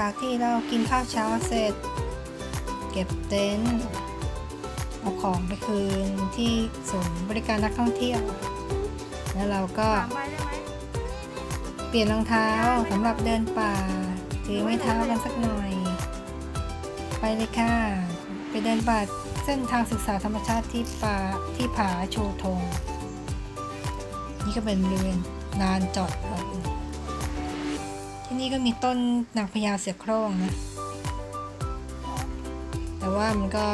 จากที่เรากินข้าวเช้าเสร็จ เก็บเต็นท์เอาของไปคืนที่ศูนย์บริการนักท่องเที่ยว แล้วเราก็เปลี่ยนรองเท้าสำหรับเดินป่าถือไม้เท้ากันสักหน่อย ไปเลยค่ะ ไปเดินป่าเส้นทางศึกษาธรรมชาติที่ป่าที่ผาโชทง นี่ก็เป็นบริเวณลานจอดรถ นี่ก็มีต้นนางพญาเสือโคร่งนะ แต่ว่ามันก็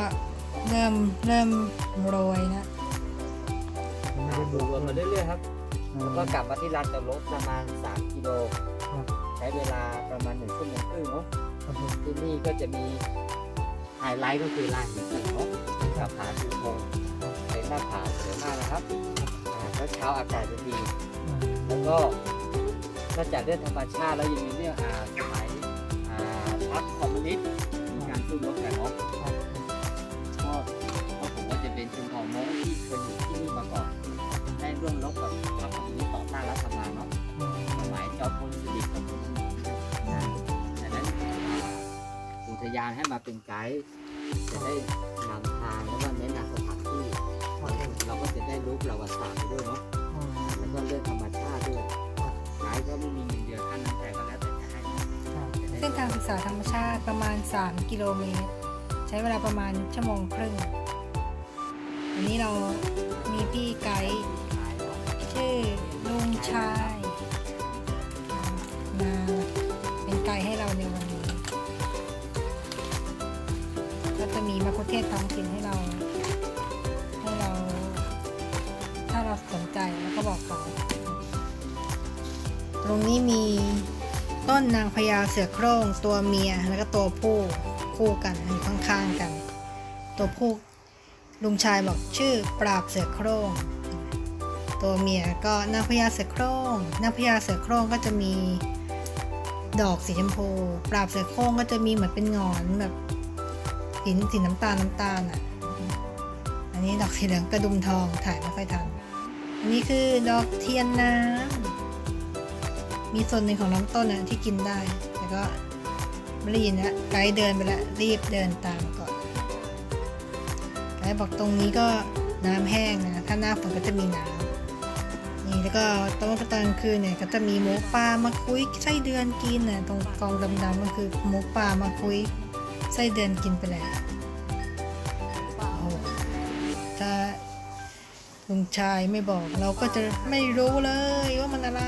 เริ่มเริ่มโรยนะไม่ได้ดูดูวนมาเรื่อยๆครับ แล้วก็ก็กลับมาที่ลานจอดรถประมาณ 3 กิโลครับใช้เวลาประมาณ1ชั่วโมงครึ่งเนาะครับผมที่นี่ก็จะมีไฮไลท์ก็คือลานหินสีเนาะกับผาชูธงเป็นหน้าผาสวยมากนะครับอ่าแล้วเช้าอากาศจะดี แล้วก็ นอกจากเรื่องธรรมชาติแล้วยังมีเรื่องอาสมัยอาพักคอมมิวนิสต์มีการสู้รบกันเนาะก็ก็ผมว่าจะเป็นชนเผ่ามงที่เคยอยู่ที่นี่มาก่อนได้ร่วมรบกับพรรคคอมมิวนิสต์ต่อต้านรัฐบาลเนาะสมัยจอมพลสฤษดิ์กับพลทหารดังนั้นอุทยานให้มาเป็นไกด์จะได้นำทางแล้วก็แนะนำสถานที่เราก็จะได้รู้ประวัติศาสตร์ไปด้วยเนาะแล้วก็เรื่องธรรมชาติด้วย กด์ก็ไม่มีเงินเดือนค่าน้ำแต่ก็แล้วแต่จะให้จะได้เส้นทางศึกษาธรรมชาติประมาณ 3 กิโลเมตร ใช้เวลาประมาณชั่วโมงครึ่งวันนี้เรามีพี่ไกด์ชื่อลุงชายมาเป็นไกด์ให้เราในวันนี้ ก็จะมีมะคุเทศท้องถิ่นให้เรา ให้เรา ถ้าเราสนใจแล้วก็บอกเขา ตรงนี้มีต้นนางพญาเสือโคร่งตัวเมียแล้วก็ตัวผู้คู่กันอยู่ข้างๆกัน ตัวผู้ลุงชายบอกชื่อปราบเสือโคร่งตัวเมียก็นางพญาเสือโคร่งนางพญาเสือโคร่งก็จะมีดอกสีชมพู ปราบเสือโคร่งก็จะมีเหมือนเป็นงอนแบบสีสีน้ำตาลน้ำตาลอะ อันนี้ดอกสีเหลืองกระดุมทองถ่ายไม่ค่อยทัน อันนี้คือดอกเทียนน้ำ มีส่วนหนึ่งของน้ำต้นนะที่กินได้ แต่ก็ไม่ได้ยินนะไกด์เดินไปแล้วรีบเดินตามก่อนไกด์บอกตรงนี้ก็น้ำแห้งนะถ้าหน้าฝนก็จะมีน้ำนี่แล้วก็ตอนตอนกลางคืนเนี่ยก็จะมีหมูปลามาคุยไส้เดือนกินน่ะตรงกองดำๆก็คือหมูปลามาคุยไส้เดือนกินไปแล้วถ้าลุงชายไม่บอกเราก็จะไม่รู้เลยว่ามันอะไร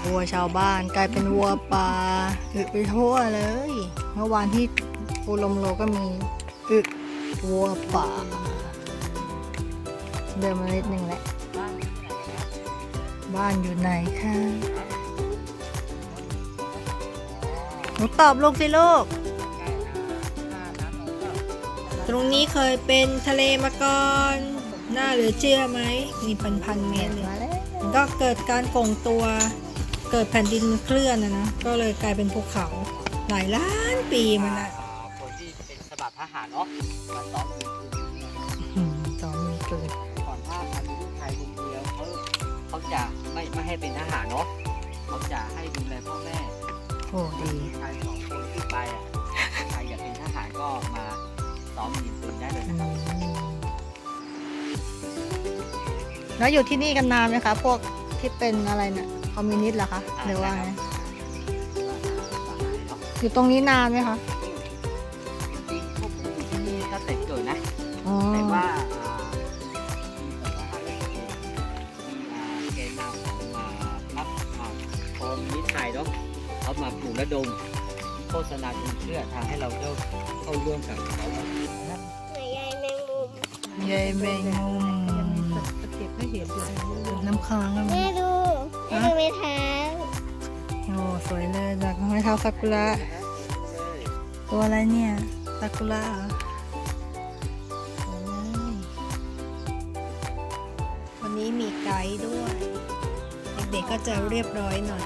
จากวัวชาวบ้าน กลายเป็นวัวป่าอึไปทั่วเลย เมื่อวานที่ปูลมโลก็มีอึวัวป่า เดินมานิดนึงแหละ บ้านอยู่ไหนคะหนูตอบลูกสิลูกตรงนี้เคยเป็นทะเลมาก่อนน่าเหลือเชื่อไหม มีพันพันๆเมตรเลยมันก็เกิดการก่งตัว เกิดแผ่นดินเคลื่อนนะนะก็เลยกลายเป็นภูเขาหลายล้านปีมาละคนที่เป็นสมัครทหารเนาะมาซ้อมยิงปืนอืมสองมีเกิดก่อนถ้าทำลูกชายคนเดียวเขาเขาจะไม่ไม่ให้เป็นทหารเนาะเขาจะให้ดูแลพ่อแม่โอ้ดีลูกชายสองคนขึ้นไปอะใครอยากเป็นทหารก็มาซ้อมยิงปืนได้เลยอืนะครับมแล้วอยู่ที่นี่กันนานไหมคะ พวกที่เป็นอะไรนะ่ะ คอมมิวนิสต์เหรอคะหรือว่าไงอยู่ตรงนี้นานไหมคะจริงๆพวกผมอยู่ที่นี่ตั้งแต่เกิดนะ อ๋อแต่ว่าอ่ามีแบบว่ามีอ่าแกนนำของอ่าพรรคอ่าคอมมิวนิสต์ไทยเนาะเขามาปลูกระดม โฆษณาชวนเชื่อทางให้เราเข้าเข้าร่วมกับเขาเนาะยายแมงมุมเย้เบงมุมเก็บให้เห็นอยู่น้ำค้างอะแม่ดู แม่ดูไม่เท้าโอ้สวยเลยจากไม้เท้าซากุระตัวอะไรเนี่ยซากุระเหรอสวยเลยวันนี้มีไกด์ด้วย เด็กๆก็จะเรียบร้อยหน่อย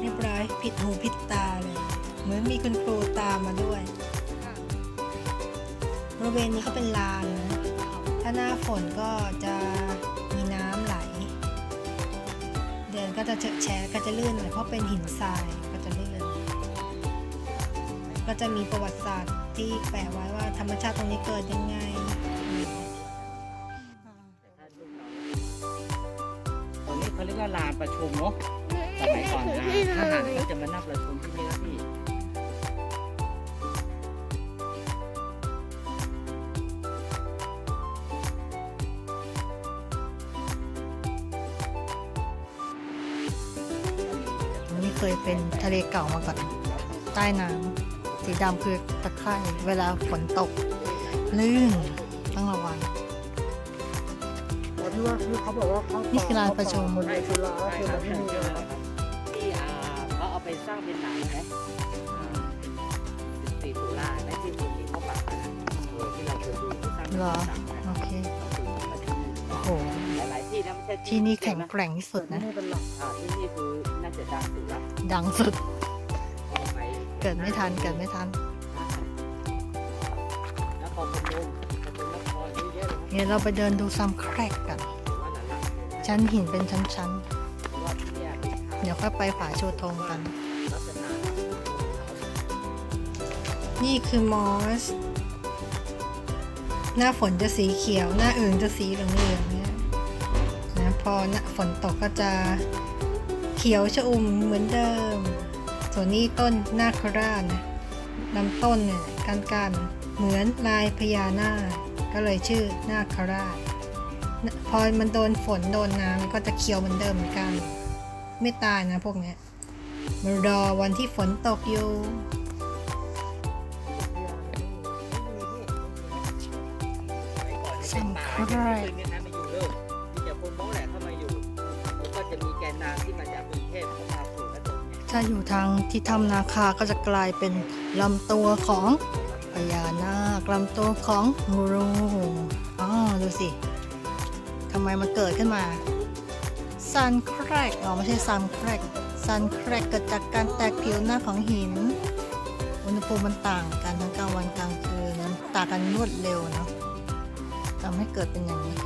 เรียบร้อยผิดหูผิดตาเลย เหมือนมีคุณครูตามมาด้วยบริเวณนี้ก็เป็นลานนะถ้าหน้าฝนก็จะ ก็จะเฉอะแฉะก็จะลื่นหน่อยเพราะเป็นหินทรายก็จะลื่นก็จะมีประวัติศาสตร์ที่แปะไว้ว่าธรรมชาติตรงนี้เกิดยังไงตรงนี้เขาเรียกว่าลานประชุมเนาะสมัยก่อนนะทหารก็จะมานั่งประชุมที่ ทะเลเก่ามาก่อน ใต้น้ำสีดำคือตะไคร่เวลาฝนตก ลื่นต้องระวังตอนที่ว่าที่เขาบอกว่าเขานี่คือลานประชุม คนในจุฬาใช่คือครัมับนไม่มีใช่อะไรครับที่อ่าเขาเอาไปสร้างเป็นหนังไหมสิบสี่ตุลาในที่คุณที่เขาปักกันอะเออที่เราเคยดูที่สร้างเป็นเหรอหนัง ที่นะไม่ใช่ที่นี่แข็งแกร่งที่สุดแต่นะนี่เป็นหลักอ่าที่นี่คือน่าจะดังสุดละดังสุดพอไปเกิดไม่ทัน เกิดไม่ทันแล้วพอเป็นลมพอเป็นนครเยอะๆเลยนะเดี๋ยวเราไปเดินดูซัมแครกกัน ว่าหลังๆชั้นหินเป็นชั้นเพราะว่าที่เนี่ยเป็นทางๆเดี๋ยวค่อยไปฝาชูธงกัน ลักษณะนี่คือมอส หน้าฝนจะสีเขียว หน้าอื่นจะสีเหลืองๆเนี่ยนะ พอน้าฝนตกก็จะเขียวชอุ่มเหมือนเดิม ส่วนนี้ต้นนาคราชนะลำต้นเนี่ยกันกันๆเหมือนลายพญานาคก็เลยชื่อนาคราช พอมันโดนฝนโดนน้ำก็จะเขียวเหมือนเดิมเหมือนกัน ไม่ตายนะพวกนี้ยมารอวันที่ฝนตกอยู่สมัยก่อนเนี่ยเป็นป่าที่ไม่เคยมีใครมาอยู่เลยมีแต่คนโม้แหละเข้ามาอยู่แล้วก็จะมีแกนนำที่มาจากกรุงเทพเข้ามาปลูกและตรงเนี้ยถ้าอยู่ทางที่ถ้ำนาคาก็จะกลายเป็นลำตัวของพญานาคลำตัวของงูรูอ๋อดูสิทำไมมันเกิดขึ้นมาซันแครกอ๋อไม่ใช่ซันแครกซันแครกเกิดจากการแตกผิวหน้าของหิน อุณหภูมิมันต่างกันทั้งกลางวันกลางคืนมันต่างกันรวดเร็วเนาะทำให้เกิดเป็นอย่างนี้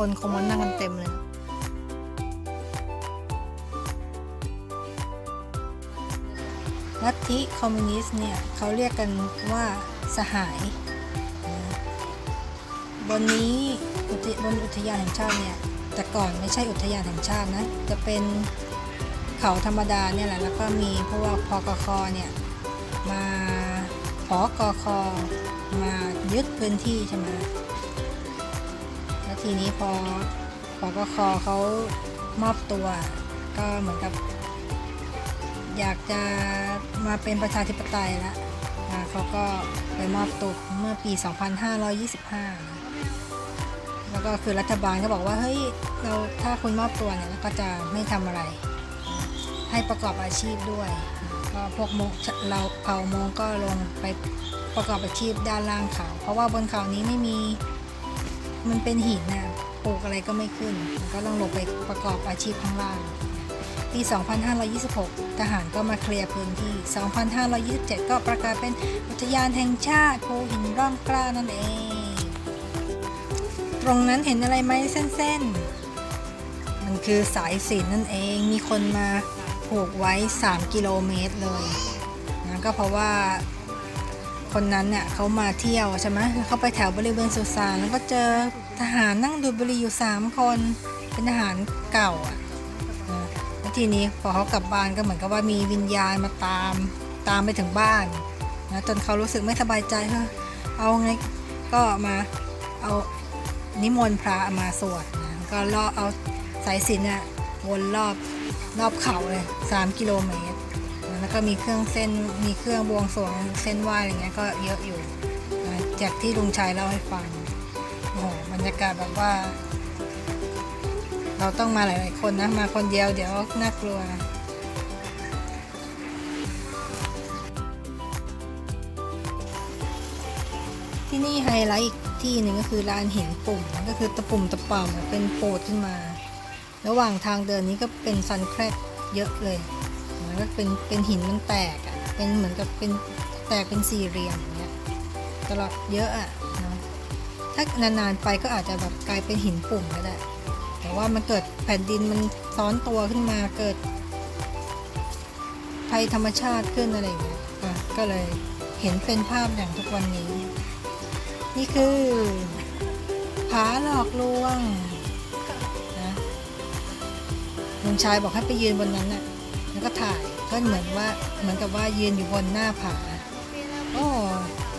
คนคนคงมานั่งกันเต็มเลยลัทธิคอมมิวนิสต์เนี่ยเขาเรียกกันว่าสหาย บนนี้บนอุทยานแห่งชาติเนี่ยแต่ก่อนไม่ใช่อุทยานแห่งชาตินะ จะเป็นเขาธรรมดาเนี่ยแหละ แล้วก็มีพวกพกคเนี่ยมาพกคมายึดพื้นที่ใช่ไหม ทีนี้พอปกคเขามอบตัว ก็เหมือนกับ อยากจะมาเป็นประชาธิปไตยแล้วเขาก็ไปมอบตัวเมื่อปี 2525 แล้วก็คือรัฐบาลก็บอกว่า เฮ้ย เราถ้าคุณมอบตัวเนี่ยก็จะไม่ทำอะไร ให้ประกอบอาชีพด้วย ก็พวกมงเราเผ่ามงก็ลงไปประกอบอาชีพด้านล่างเขา เพราะว่าบนเขานี้ไม่มี มันเป็นหินน่ะปลูกอะไรก็ไม่ขึ้น ก็ต้องลงไปประกอบอาชีพข้างล่าง ปี 2526 ทหารก็มาเคลียร์พื้นที่ 2527 ก็ประกาศเป็นอุทยานแห่งชาติภูหินร่องกล้านั่นเอง ตรงนั้นเห็นอะไรไหมเส้นๆ มันคือสายสินนั่นเอง มีคนมาผูกไว้ 3 กิโลเมตรเลยนะก็เพราะว่า คนนั้นเนี่ยเขามาเที่ยวใช่ไหมแล้วเขาไปแถวบริเวณสุสานแล้วก็เจอทหารนั่งดูดบุหรี่อยู่ 3 คน เป็นทหารเก่าอะแล้วทีนี้พอเขากลับบ้านก็เหมือนกับว่ามีวิญญาณมาตามตามไปถึงบ้านนะจนเขารู้สึกไม่สบายใจเฮ้ยเอาไงก็มาเอานิมนต์พระมาสวดนะก็ล่อเอาสายสิญจนเนี่ยวนรอบรอบเขาเลย 3 กิโลเมตร แล้วก็มีเครื่องเส้นมีเครื่องบวงสรวงเส้นไหว้อะไรเงี้ยก็เยอะอยู่จากที่ลุงชัยเล่าให้ฟังโอ้โหบรรยากาศแบบว่า เราต้องมาหลาย ๆ คนนะ มาคนเดียวเดี๋ยวน่ากลัวที่นี่ไฮไลท์อีกที่หนึ่งก็คือลานหินปุ่มก็คือตะปุ่มตะป่ำเป็นโปดขึ้นมา ระหว่างทางเดินนี้ก็เป็นซันแครกเยอะเลย ก็เป็นเป็นหินมันแตกอะ่ะเป็นเหมือนกับเป็นแตกเป็นสี่เหลี่ยมอย่างเงี้ยตลอดเยอะอะ่ะเนาะถ้านานๆไปก็อาจจะแบบกลายเป็นหินปุ่มก็ได้ แต่ว่ามันเกิดแผ่นดินมันซ้อนตัวขึ้นมาเกิดภัยธรรมชาติขึ้นอะไรอย่างเงี้ยอะก็เลยเห็นเป็นภาพอย่างทุกวันนี้ นี่คือผาหลอกลวงนะลุงชายบอกให้ไปยืนบนนั้นน่ะแล้วก็ถ่าย ก็เหมือนว่าเหมือนกับว่ายืนอยู่บนหน้าผาโอ้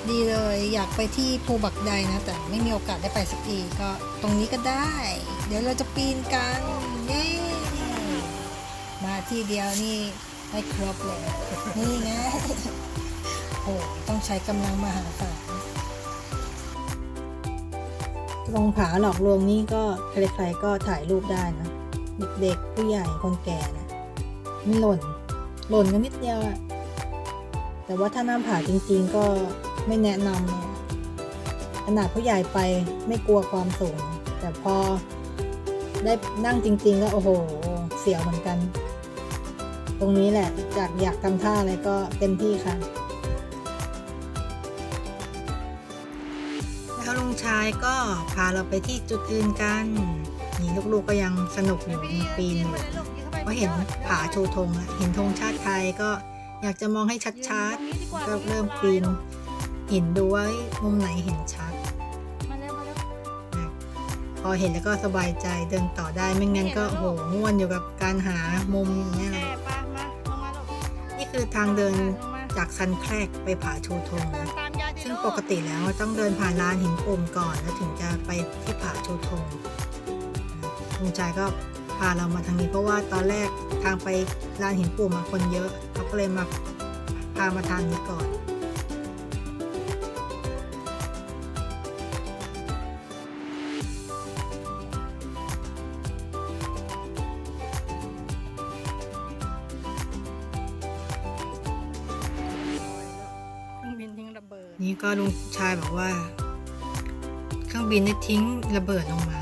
ดีเลยอยากไปที่ภูบักใดนะ แต่ไม่มีโอกาสได้ไปสักทีก็ตรงนี้ก็ได้ เดี๋ยวเราจะปีนกันเย้มาที่เดียวนี่ให้ครบเลยนี่ไงโอ้ต้องใช้กำลังมหาศาลตรงผาหลอกลวงนี่ก็ใครๆก็ถ่ายรูปได้นะ เด็กๆผู้ใหญ่คนแก่นะไม่หล่น หล่นกันนิดเดียวอะแต่ว่าถ้าน้ำผ่าจริง ๆ ก็ไม่แนะนำเนี่ยขนาดผู้ใหญ่ไปไม่กลัวความสูง แต่พอได้นั่งจริง ๆ ก็โอ้โห เสียวเหมือนกัน ตรงนี้แหละจากอยากทำท่าอะไรก็เต็มที่ค่ะ แล้วลุงชายก็พาเราไปที่จุดอื่นกัน นี่ลูกๆก็ยังสนุกอยู่ยังปีน อยู่เพราะเห็นผาชูธงอะเห็นธงชาติไทยก็อยากจะมองให้ชัดๆ ก็เริ่มปีนหินดูว่ามุมไหนเห็นชัดมาเร็วมาเร็วนะพอเห็นแล้วก็สบายใจเดินต่อได้ไม่งั้นก็โหง่วนอยู่กับการหามุมอย่างเนี่ยแอบปะมาลงมาลูกนี่คือทางเดินลงมาจากซันแครกไปผาชูธงเดินนะตามยายดิซึ่งลูปกติแล้วต้องเดินผ่านลานหินปุ่มก่อนแล้วถึงจะไปที่ผาชูธงลุงชายก็ พาเรามาทางนี้ เพราะว่าตอนแรกทางไปลานหินปุ่มมาคนเยอะเขาก็เลยมาพามาทางนี้ก่อนเครื่องบินทิ้งระเบิดนี่ก็ลุงชายบอกว่า เครื่องบินได้ทิ้งระเบิดลงมา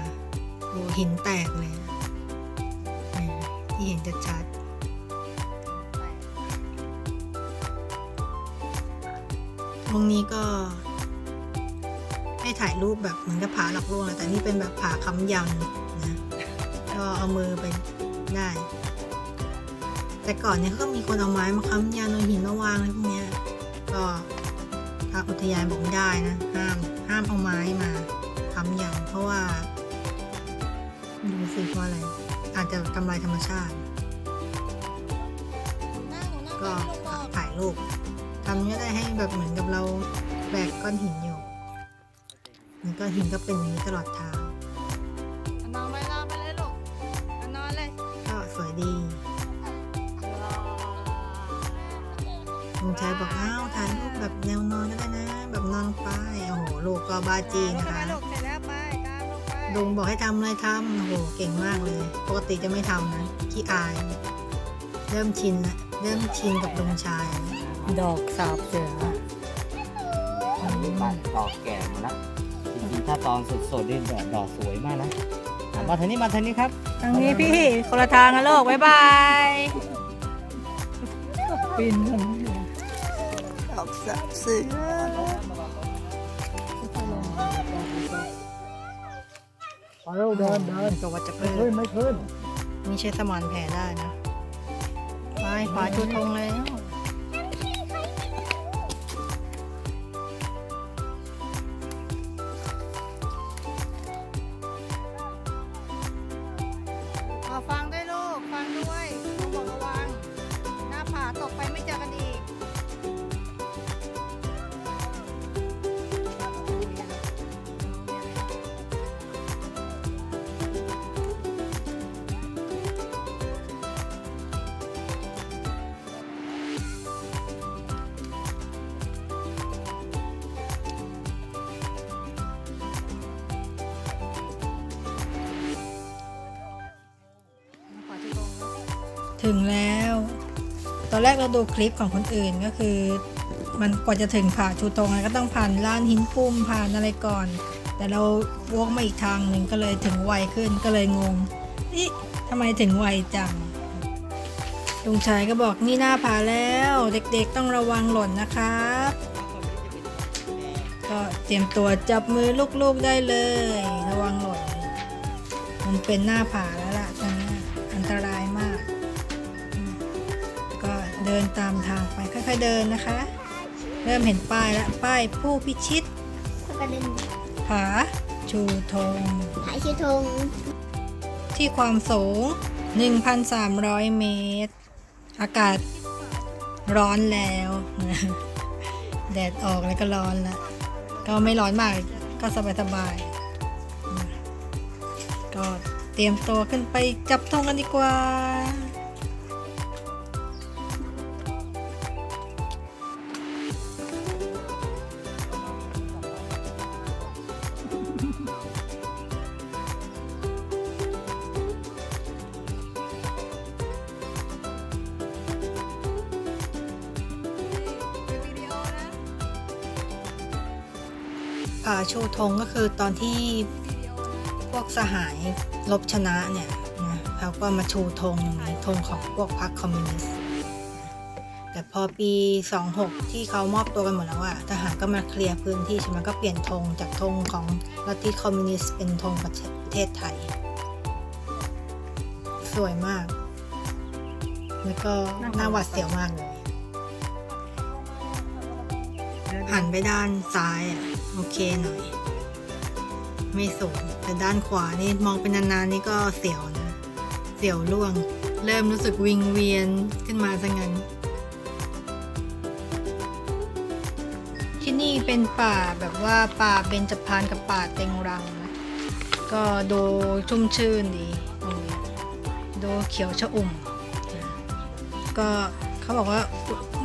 โอ้หินแตกเลยนะเนี่ย ที่เห็นจะชัดตรงนี้ก็ให้ถ่ายรูปแบบเหมือนกับผาหลักลวงแหละแต่นี่เป็นแบบผาค้ำยันนะก็เอามือไปได้ แต่ก่อนเนี่ยเขาก็มีคนเอาไม้มาค้ำยันเอาหินมาวางอะไรพวกเนี้ยก็ทางอุทยานบอกไม่ได้นะห้ามห้ามเอาไม้มาค้ำยันเพราะว่าไม่รู้สิเพราะอะไร อาจจะทำลายธรรมชาติหน้าหนูหน้าก็ไปลงบอกถ่ายรูปทำนี้ได้ให้แบบเหมือนกับเราแบกก้อนหินอยู่มันก้อนหินก็เป็นอย่างนี้ตลอดทางนอนไปนอนไปเลยลูกนอนเลย ก็สวยดีลุงชายบอกอ้าวถ่ายรูปแบบแนวนอนก็ได้นะ แบบนอนลงไปโอ้โหลูกก็บ้าจีนลงนะไปคะ ลงไปลุงบอกให้ทำอะไรทำโอ้โหเก่งมากเลย ปกติจะไม่ทำนะขี้อาย เริ่มชินละเริ่มชินกับลุงชาย ดอกสาบเสืออันนี้มันดอกแก่หมดละจริงๆถ้าตอนสดๆนี่ดอกดอกสวยมากนะอะมาทางนี้มาทางนี้ครับทางนี้พี่คนละทางนะโลกบ๊ายบายปินทางนี้ดอกสาบเสือ ไปเร็วเดินเดินตัววัดจะไม่เพิ่ขึ้นมไม่ขึ้นนี่ใช้สมานแผลได้นะ ไปขวาชูธงเลยเอ ถึงแล้ว ตอนแรกเราดูคลิปของคนอื่นก็คือ มันกว่าจะถึงผาชูตรงก็ต้องผ่านลานหินปุ่มผ่านอะไรก่อน แต่เราวกมาอีกทางหนึ่งก็เลยถึงไวขึ้นก็เลยงงอิทำไมถึงไวจังลุงชายก็บอกนี่หน้าผาแล้ว เด็กๆต้องระวังหล่นนะครับก็เตรียมตัวจับมือลูกๆได้เลย ระวังหล่นมันเป็นหน้าผาแล้วล่ะ เดินตามทางไปค่อยๆเดินนะคะ เริ่มเห็นป้ายแล้วป้ายผู้พิชิตกระเด็นผาชูธงหายชื่อธงที่ความสูง 1,300 เมตร อากาศร้อนแล้วแดดออกแล้วก็ร้อนแล้วก็ไม่ร้อนมากก็สบายๆก็เตรียมตัวขึ้นไปจับธงกันดีกว่า ชูธงก็คือตอนที่พวกสหายรบชนะเนี่ยนะเขาก็มาชูธงธงของพวกพรรคคอมมิวนิสต์แต่พอปี 26 ที่เขามอบตัวกันหมดแล้วอะทหารก็มาเคลียร์พื้นที่ใช่ไหมก็เปลี่ยนธงจากธงของลัทธิคอมมิวนิสต์เป็นธงประเทศไทย สวยมาก แล้วก็น่าหวาดเสียวมากเลยหันไปด้านซ้ายอะ โอเคหน่อย ไม่สูงแต่ด้านขวานี่มองเป็นนานๆนี่ก็เสียวนะ เสียวล่วง เริ่มรู้สึกวิงเวียนขึ้นมาซะงั้น ที่นี่เป็นป่าแบบว่าป่าเบญจพรรณกับป่าเต็งรังนะก็ดูชุ่มชื่นดีดูเขียวชอุ่ม ก็ เขาบอกว่า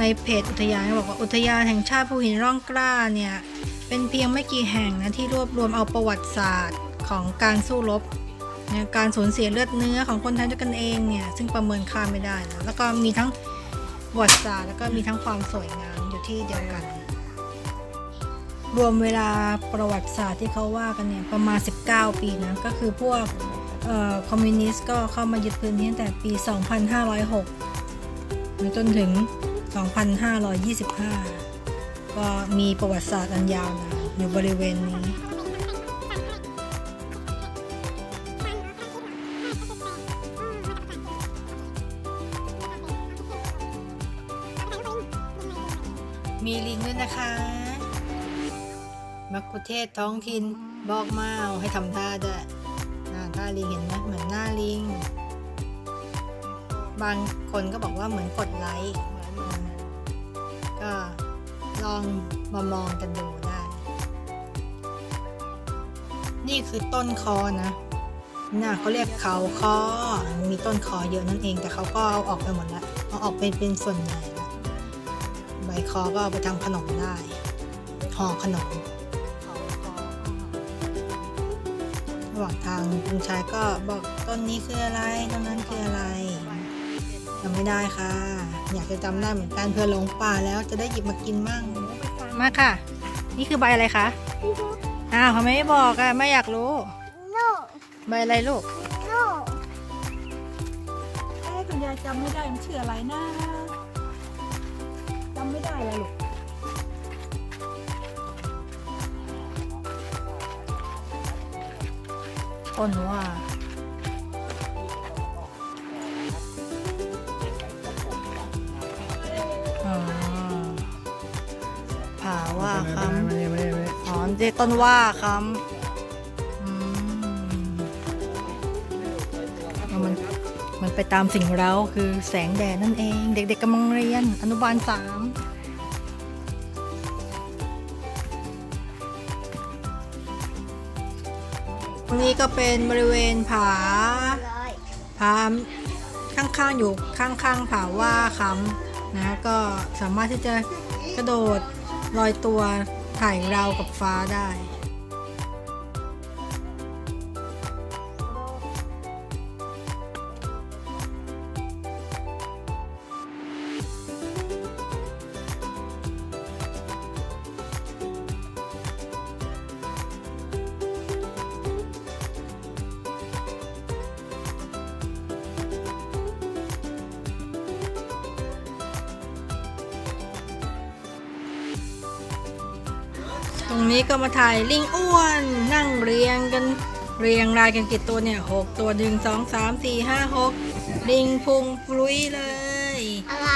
ในเพจอุทยานเขาบอกว่าอุทยานแห่งชาติภูหินร่องกล้าเนี่ยเป็นเพียงไม่กี่แห่งนะที่รวบรวมเอาประวัติศาสตร์ของการสู้รบเนี่ยการสูญเสียเลือดเนื้อของคนไทยด้วยกันเองเนี่ยซึ่งประเมินค่าไม่ได้นะแล้วก็มีทั้งประวัติศาสตร์แล้วก็มีทั้งความสวยงามอยู่ที่เดียวกัน รวมเวลาประวัติศาสตร์ที่เขาว่ากันเนี่ยประมาณ 19 ปีนะก็คือพวกคอมมิวนิสต์ก็เข้ามายึดพื้นที่ตั้งแต่ปี 2506 จนถึง 2525 ก็มีประวัติศาสตร์อันยาวนานอยู่บริเวณนี้มีลิงด้วยนะคะ มักคุเทศท้องถิ่นบอกมาเอาให้ทำท่าด้วยอ่าท่าลิงเห็นไหมเหมือนหน้าลิง บางคนก็บอกว่าเหมือนกดไลค์เหมือนมันก็ลองมามองกันดูได้ นี่คือต้นคอนะน่าเขาเรียกเขาคอมีต้นคอเยอะนั่นเอง แต่เขาก็เอาออกไปหมดแล้วเอาออกเป็นเป็นส่วนใหญ่ใบคอก็เอาไปทำขนมได้ห่อขนมระหว่างทางคุณชายก็บอกต้นนี้คืออะไร ต้นนั้นคืออะไร จำไม่ได้ค่ะ อยากจะจำได้เหมือนกันเพื่อหลงป่าแล้วจะได้หยิบมากินมั่งมาค่ะ นี่คือใบอะไรคะอ้าวทำไมไม่บอกอะไม่อยากรู้โน่ใบอะไรลูกโน่เอ๊ะคุณยายจำไม่ได้มันชื่ออะไรนะจำไม่ได้เลยลูกต้นว่า เจต้นว่าคำอืมเอามันมันไปตามสิ่งเร้าคือแสงแดดนั่นเอง เด็กๆกำลังเรียน อนุบาลสามตรงนี้ก็เป็นบริเวณผาผาข้างๆอยู่ข้างๆผาว่าคำนะก็สามารถที่จะกระโดดลอยตัว ถ่ายเรากับฟ้าได้ นี้ก็มาถ่ายลิงอ้วน นั่งเรียงกันเรียงรายกันกี่ตัวเนี่ยหกตัวหนึ่งสองสามสี่ห้าหกลิงพุงฟลุยเลย อะไร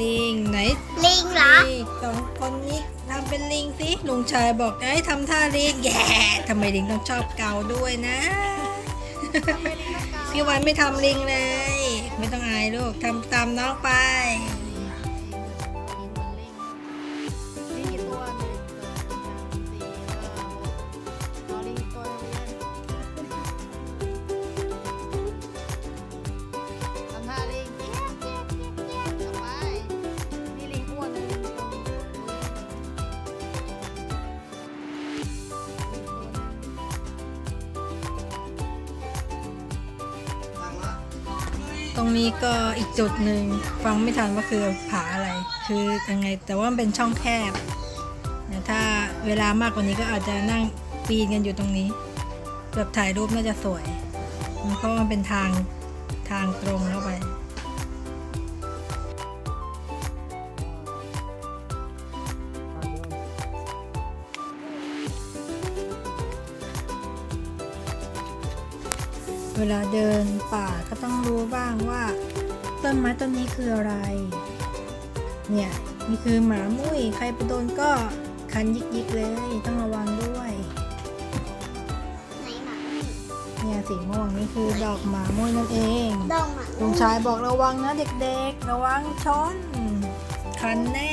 ลิงไหนลิงเหรอนี่สองคนนี้ทำเป็นลิงสิลุงชายบอกไอ้ทำท่าลิงแย่ทำไมลิงต้องชอบเกาด้วยนะ พี่วันไม่ทำลิงเลย ไม่ต้องอายลูกทำตามน้องไป รงนี้ก็อีกจุดหนึ่งฟังไม่ทันว่าคือผาอะไร คือยังไงแต่ว่ามันเป็นช่องแคบถ้าเวลามากกว่านี้ก็อาจจะนั่งปีนกันอยู่ตรงนี้แบบถ่ายรูปน่าจะสวย เพราะมันเป็นทางทางตรงเข้าไป เวลาเดินป่าก็ต้องรู้บ้างว่า ต้นไม้ต้นนี้คืออะไร เนี่ยนี่คือหมามุ้ยใครไปโดนก็คันยิกๆเลย ต้องระวังด้วยไหนหมาเนี่ยสีม่วงนี่คือดอกหมามุ้ยนั่นเองดองหมาลุงชายบอกระวังนะเด็กๆ ระวังชนคันแน่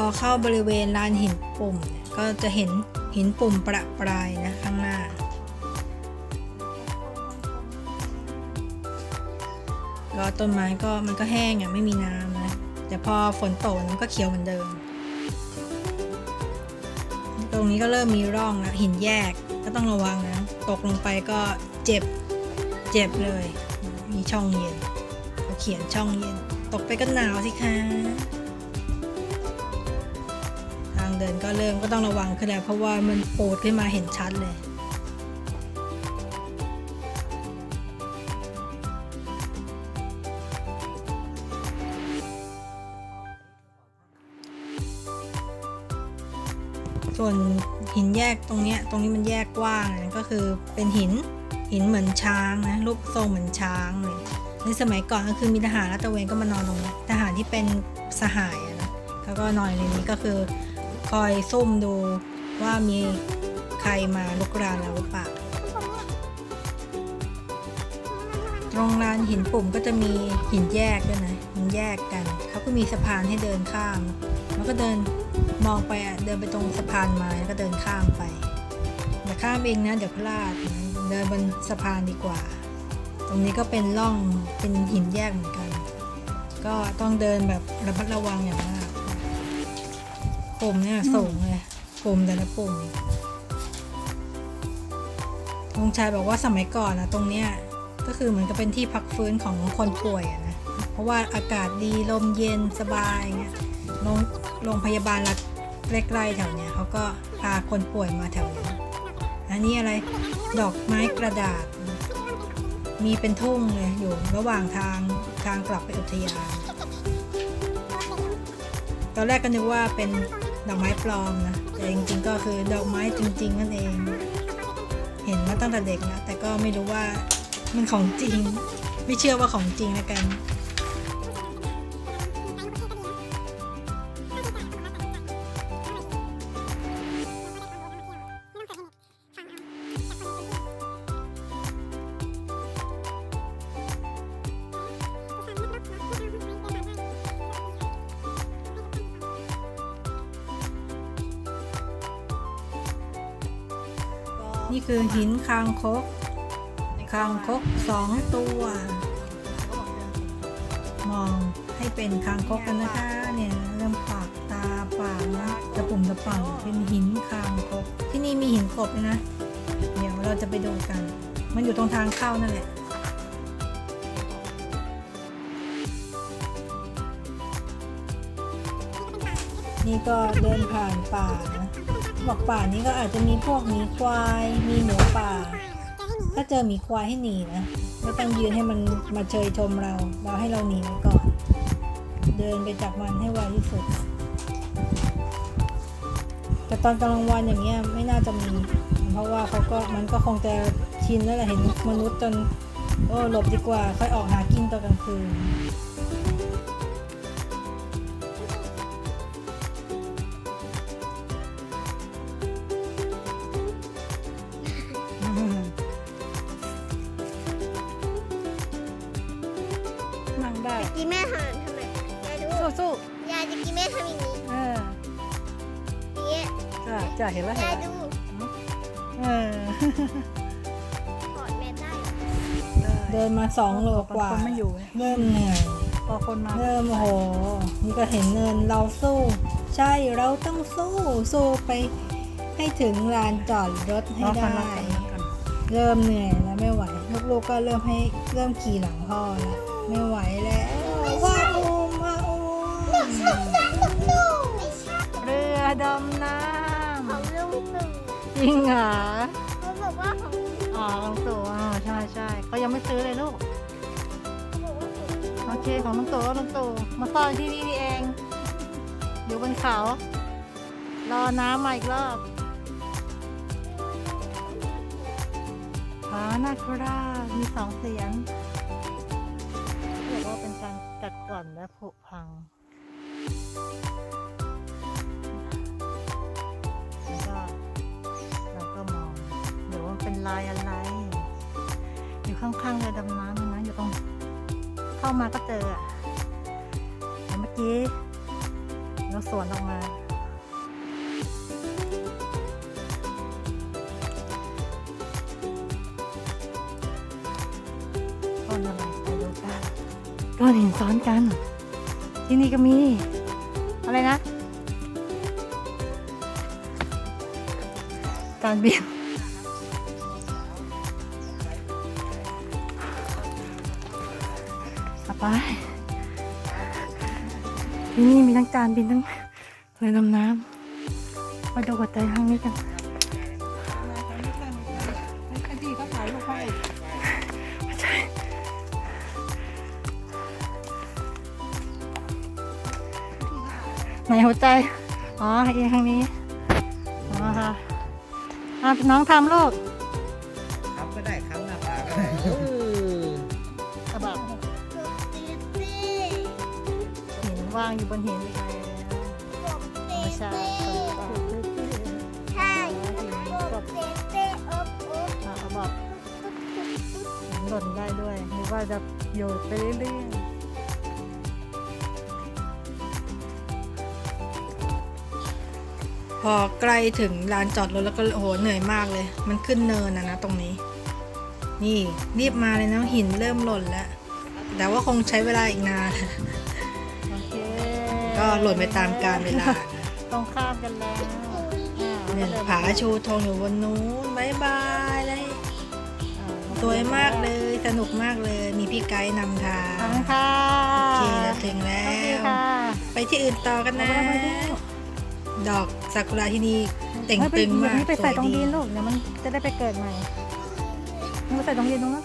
อเข้าบริเวณลานหินปุ่ม ก็จะเห็นหินปุ่มประปรายนะข้างหน้า ก็ต้นไม้ก็มันก็แห้งอะไม่มีน้ำนะแต่พอฝนตกมันก็เขียวเหมือนเดิม ตรงนี้ก็เริ่มมีร่องแล้วหินแยกก็ต้องระวังนะ ตกลงไปก็เจ็บเจ็บเลย มีช่องเย็นเขาเขียนช่องเย็น ตกไปก็หนาวสิคะ เดินก็เริ่มก็ต้องระวังขึ้นแล้วเพราะว่ามันโปดขึ้นมาเห็นชัดเลยส่วนหินแยกตรงเนี้ยตรงนี้มันแยกกว้างก็คือเป็นหินหินเหมือนช้างนะรูปทรงเหมือนช้างเลยในสมัยก่อนก็คือมีทหารรัตเวนก็มานอนตรงนี้ทหารที่เป็นสหายอะนะเขาก็นอนในนี้ก็คือ คอยซุ่มดูว่ามีใครมาลุกรานเราหรือเปล่า ตรงลานหินปุ่มก็จะมีหินแยกด้วยนะหินแยกกัน เขาก็มีสะพานให้เดินข้าม แล้วก็เดินมองไปเดินไปตรงสะพานไม้แล้วก็เดินข้ามไปอย่าข้ามเองนะเดี๋ยวพลาดนะเดินบนสะพานดีกว่า ตรงนี้ก็เป็นร่องเป็นหินแยกเหมือนกัน ก็ต้องเดินแบบระมัดระวังอย่างมาก ปุ่มเนี่ยสูงเลยปุ่มแต่ละปุ่มลุงชายบอกว่าสมัยก่อนนะตรงเนี้ยก็คือเหมือนกับเป็นที่พักฟื้นของคนป่วยอะนะ เพราะว่าอากาศดีลมเย็นสบายเงี้ยโรงโรงพยาบาลรัฐใกล้ๆแถวเนี้ยเขาก็พาคนป่วยมาแถวนี้อันนี้อะไรดอกไม้กระดาษ มีเป็นทุ่งเลยอยู่ระหว่างทางทางกลับไปอุทยานตอนแรกก็นึกว่าเป็น ดอกไม้ปลอมนะ แต่จริงๆก็คือดอกไม้จริง ๆ นั่นเอง เห็นมาตั้งแต่เด็กแล้วแต่ก็ไม่รู้ว่ามันของจริง ไม่เชื่อว่าของจริงแล้วกัน นี่คือหินคางคก คางคกสองตัว มองให้เป็นคางคกกันนะคะ เนี่ยเริ่มปากตาปากนะตะปุ่มตะป่ำเป็นหินคางคก ที่นี่มีหินกบนะ เดี๋ยวเราจะไปดูกัน มันอยู่ตรงทางเข้านั่นแหละนี่ก็เดินผ่านป่า บอกป่านี้ก็อาจจะมีพวกหมีควาย มีหมูป่า ถ้าเจอหมีควายให้หนีนะไม่ต้องยืนให้มันมาเชยชมเรา เราให้เราหนีไว้ก่อน เดินไปจากมันให้ไวที่สุด แต่ตอนกลางวันอย่างเงี้ยไม่น่าจะมี เพราะว่าเขาก็มันก็คงจะชินแล้วแหละเห็นมนุษย์จนโอ้หลบดีกว่าค่อยออกหากินตอนกลางคืน จ้ะจ้ะเห็นแล้วเห็นยายแล้วดูเออถอดแม่ได้เหรอเดินมาสองโลกว่าคนไม่อยู่ไงเริ่มเหนื่อยพอคนมาเริ่มโอ้โหนี่ก็เห็นเนินเราสู้ ใช่เราต้องสู้สู้ไป ให้ถึงลานจอดรถให้น้องกันได้รักกันรักกันเริ่มเหนื่อยแล้วไม่ไหว ลูกๆก็เริ่มให้เริ่มขี่หลังพ่อแล้วไม่ไหวแล้วว้ จริงเหรอเขาบอกว่าของลุงตู่อ๋อลุงตู่อ๋อใช่ใช่ก็ยังไม่ซื้อเลยลูก เขาบอกว่าของลุงตู่โอเคของลุงตู่ลุงตู่มาซ่อนที่นี่นี่เอง อยู่บนเขา รอน้ำมาอีกรอบผานาคราชมีสองเสียงบอกว่าเป็นการกัดกร่อนและผุพัง อว่ามันเป็นลายอะไร อยู่ข้างๆเรือดำน้ำนะอยู่ตรงเข้ามาก็เจอแต่เมื่อกี้เราสวนออกมาก้อนอะไรไปดูกันก้อนหินซ้อนกัน ที่นี่ก็มี อะไรนะ การบิน เอาไปที่นี่มีทั้งจานบินทั้งเรือดำน้ำมาดูหัวใจข้างนี้กันไอ้ที่เขาถ่ายรูปให้ไหนหัวใจ อ๋อเอียงข้างนี้ อ๋อค่ะอะน้องทำลูกางอยู่บนหินอีกแล้วบอกเต้ไม่ใช่ใช่บอกเอบอบอกระบอกหินหล่นได้ด้วยหรือว่าจะโยนไปเรื่อยๆพอใกล้ถึงลานจอดรถแล้วก็โหเหนื่อยมากเลย มันขึ้นเนินนะนะตรงนี้ นี่รีบมาเลยนะหินเริ่มหล่นแล้ว แต่ว่าคงใช้เวลาอีกนาน หล่นไปตามกาลเวลาต้องข้ามกันแล้วอ่าเนี่ยผาชูธงอยู่บนนู้นบายบายเลยสวยมากเลย สนุกมากเลย มีพี่ไกด์นำทางขอบคุณค่ะโอเคเราถึงแล้โอเควค่ะไปที่อื่นต่อกันนะเอาไปดูดอกซากุระที่นี่เต่งไม่ไปตึงอย่ามากนี้ไปใส่ตรงสวยดินลูกเดี๋ยวมันจะได้ไปเกิดใหม่มันไปใส่ตรงดินตรงนั้น